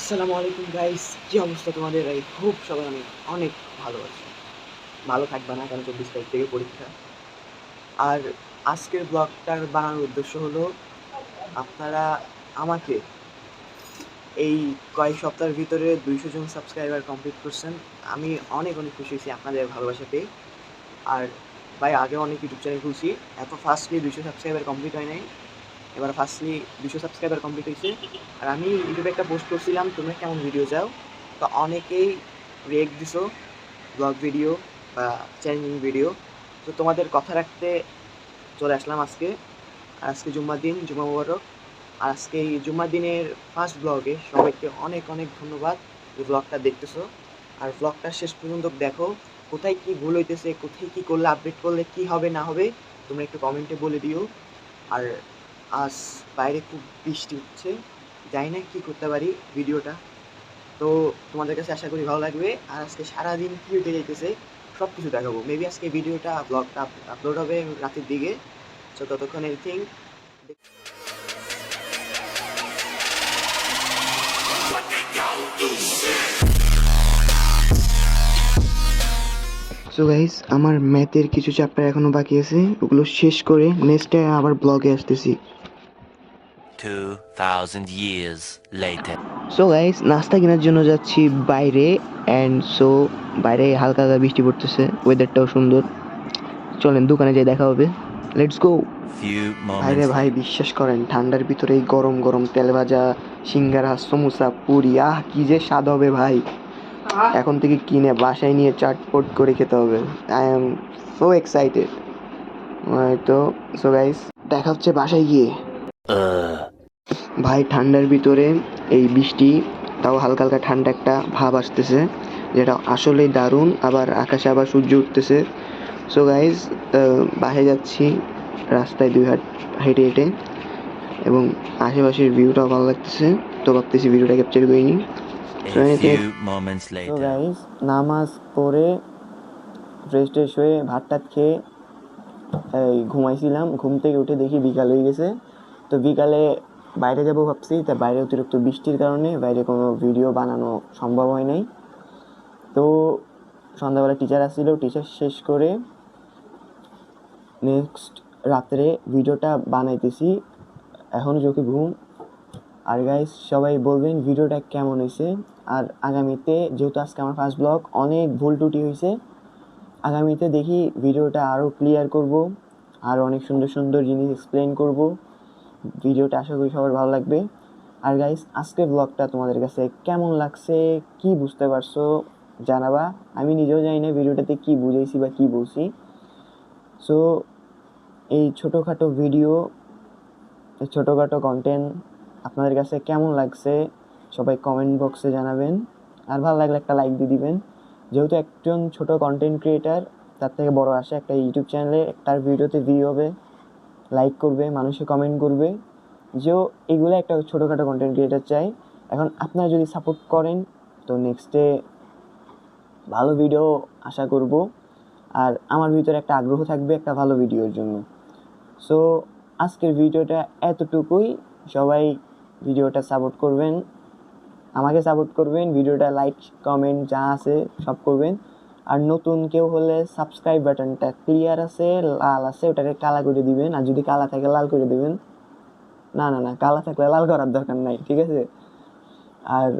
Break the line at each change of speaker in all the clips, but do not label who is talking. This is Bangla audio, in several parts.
আসসালামু আলাইকুম গাইস কি অবস্থা তোমাদের? এই খুব সবাই অনেক অনেক ভালো আছে। ভালো থাকবে না কারণ চব্বিশ তারিখ থেকে পরীক্ষা? আর আজকের ব্লগটার বানানোর উদ্দেশ্য হলো, আপনারা আমাকে এই কয়েক সপ্তাহের ভিতরে দুইশো জন সাবস্ক্রাইবার কমপ্লিট করছেন। আমি অনেক অনেক খুশি হয়েছি আপনাদের ভালোবাসা পেয়ে। আর ভাই আগে অনেক ইউটিউব চ্যানেল খুলছি। এত ফার্স্টলি দুইশো সাবস্ক্রাইবার কমপ্লিট হয় নাই। এবার ফার্স্টলি দুশো সাবস্ক্রাইবার কমপ্লিট হয়েছে। আর আমি ইউটিউবে একটা পোস্ট করছিলাম, তোমরা কেমন ভিডিও চাও? তো অনেকেই রিয়েক্ট দিছো ব্লগ ভিডিও বা চ্যালেঞ্জিং ভিডিও তো তোমাদের কথা রাখতে চলে আসলাম আজকে। আর আজকে জুম্মার দিন, জুম্মা মুবারক। আর আজকে এই জুম্মার দিনের ফার্স্ট ব্লগে সবাইকে অনেক অনেক ধন্যবাদ এই ব্লগটা দেখতেছো। আর ব্লগটা শেষ পর্যন্ত দেখো, কোথায় কি ভুল হইতেছে, কোথায় কি করলে আপডেট করলে কি হবে, না হবে, তোমরা একটু কমেন্টে বলে দিও। আর আজ বাইরে খুব বৃষ্টি হচ্ছে। জানি না কী করতে পারি ভিডিওটা। তো তোমাদের কাছে আশা করি ভালো লাগবে। আর আজকে সারাদিন কী হতে যাইতেছে সব কিছু দেখাবো। মেবি আজকে ভিডিওটা ব্লগটা আপলোড হবে রাতের দিকে। সো ততক্ষণ এনিথিং সো গাইস আমার ম্যাথের কিছু চ্যাপ্টার এখনও বাকি আছে। ওগুলো শেষ করে নেক্সট টাইম আবার ব্লগে আসতেছি।
2,000 years later.
সো গাইস নাস্তা কেনার জন্য যাচ্ছি বাইরে অ্যান্ড সো বাইরে হালকা হালকা বৃষ্টি পড়তেছে ওয়েদারটাও সুন্দর। চলেন দোকানে যাই দেখা হবে। লেটস গো ভাইরে ভাই বিশ্বাস করেন ঠান্ডার ভিতরে এই গরম গরম তেল ভাজা সিঙ্গারা সমোসা পুরি আহ কি যে স্বাদ হবে ভাই। এখন থেকে কিনে বাসায় নিয়ে চাটপট করে খেতে হবে। আই এম সো এক্সাইটেড তো সো গাইস দেখা হচ্ছে বাসায় গিয়ে। ভাই ঠান্ডার ভিতরে এই বৃষ্টি তাও হালকা হালকা ঠান্ডা একটা ভাব আসতেছে যেটা আসলেই দারুণ আবার আকাশে আবার সূর্য উঠতেছে। সো গাইজ বাইরে যাচ্ছি রাস্তায় দুই হাট হেঁটে হেঁটে এবং আশেপাশের ভিউটাও ভালো লাগতেছে তো ভাবতেছি ভিডিওটা ক্যাপচার
later.
গাইজ নামাজ পড়ে ফ্রেশ ট্রেশ হয়ে ভাত টাত খেয়ে এই ঘুমাইছিলাম ঘুম থেকে উঠে দেখি বিকাল হয়ে গেছে। তো বিকালে বাইরে যাব ভাবছি, তা বাইরে অতিরিক্ত বৃষ্টির কারণে বাইরে কোনো ভিডিও বানানো সম্ভব হয় নাই। তো সন্ধ্যাবেলা টিচার আসছিল টিচার শেষ করে নেক্সট রাত্রে ভিডিওটা বানাইতেছি। এখন চোখে ঘুম আর গাইস সবাই বলবেন ভিডিওটা কেমন হয়েছে আর আগামীতে, যেহেতু আজকে আমার ফার্স্ট ব্লগ অনেক ভুল টুটি হয়েছে আগামীতে দেখি ভিডিওটা আরও ক্লিয়ার করব, আর অনেক সুন্দর সুন্দর জিনিস এক্সপ্লেন করব। ভিডিওটা আশা করি সবার ভালো লাগবে। আর গাইস আজকের ব্লগটা তোমাদের কাছে কেমন লাগছে, কি বুঝতে পারছ জানাবা। আমি নিজেও জানি না ভিডিওটাতে কি বুঝেছি বা কি বলছি। সো এই ছোটোখাটো ভিডিও এই ছোটোখাটো কন্টেন্ট আপনাদের কাছে কেমন লাগছে, সবাই কমেন্ট বক্সে জানাবেন। আর ভালো লাগলে একটা লাইক দিয়ে দিবেন। যেহেতু একজন ছোট কন্টেন্ট ক্রিয়েটার তার থেকে বড় আসে একটা ইউটিউব চ্যানেলে তার ভিডিওতে ভিউ হবে। লাইক করবে, মানুষে কমেন্ট করবে। যেও এগুলো একটা ছোটোখাটো কন্টেন্ট ক্রিয়েটার চাই। এখন আপনারা যদি সাপোর্ট করেন, তো নেক্সটে ভালো ভিডিও আশা করব। আর আমার ভিতরে একটা আগ্রহ থাকবে একটা ভালো ভিডিওর জন্য। সো আজকের ভিডিওটা এতটুকুই। সবাই ভিডিওটা সাপোর্ট করবেন। আমাকে সাপোর্ট করবেন। ভিডিওটা লাইক কমেন্ট যা আছে সব করবেন। আর নতুন কেউ হলে সাবস্ক্রাইব বাটনটা ক্লিয়ার আছে, লাল আছে, ওটাকে কালা করে দিবেন। আর যদি কালা থাকে, লাল করে দিবেন। না না না, কালা থাকলে লাল করার দরকার নাই, ঠিক আছে? আর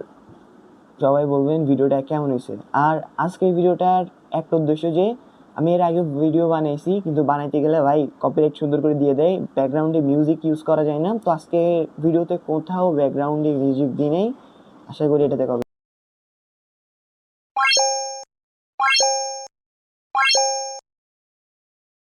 সবাই বলবেন ভিডিওটা কেমন হয়েছে। আর আজকের ভিডিওটার একটা উদ্দেশ্য যে, আমি এর আগে ভিডিও বানাইছি, কিন্তু বানাইতে গেলে ভাই কপিরাইট সুন্দর করে দিয়ে দেয়। ব্যাকগ্রাউন্ডে মিউজিক ইউজ করা যায় না। তো আজকে ভিডিওতে কোথাও ব্যাকগ্রাউন্ডে মিউজিক দিই নেই। আশা করি এটাতে কপি